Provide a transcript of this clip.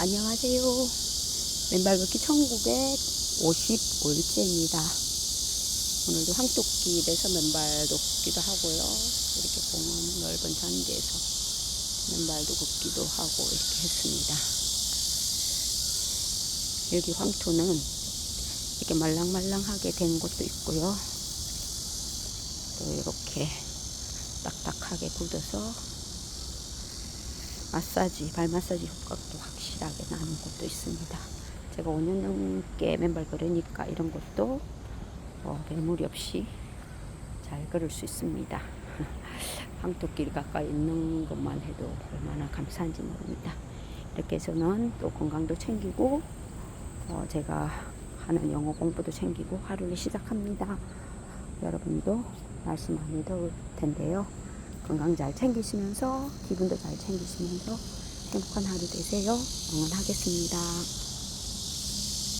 안녕하세요. 맨발 걷기 1955일째입니다. 오늘도 황토길에서 맨발 걷기도 하고요. 이렇게 공원 넓은 잔디에서 맨발도 걷기도 하고 이렇게 했습니다. 여기 황토는 이렇게 말랑말랑하게 된 곳도 있고요. 또 이렇게 딱딱하게 굳어서 마사지, 발 마사지 효과도 확실하게 나는 곳도 있습니다. 제가 5년 넘게 맨발 걸으니까 이런 곳도 어, 매물이 없이 잘 걸을 수 있습니다. 황토길 가까이 있는 것만 해도 얼마나 감사한지 모릅니다. 이렇게 해서는 또 건강도 챙기고 어, 제가 하는 영어 공부도 챙기고 하루를 시작합니다. 여러분도 날씨 많이 더울 텐데요. 건강 잘 챙기시면서 기분도 잘 챙기시면서 행복한 하루 되세요. 응원하겠습니다.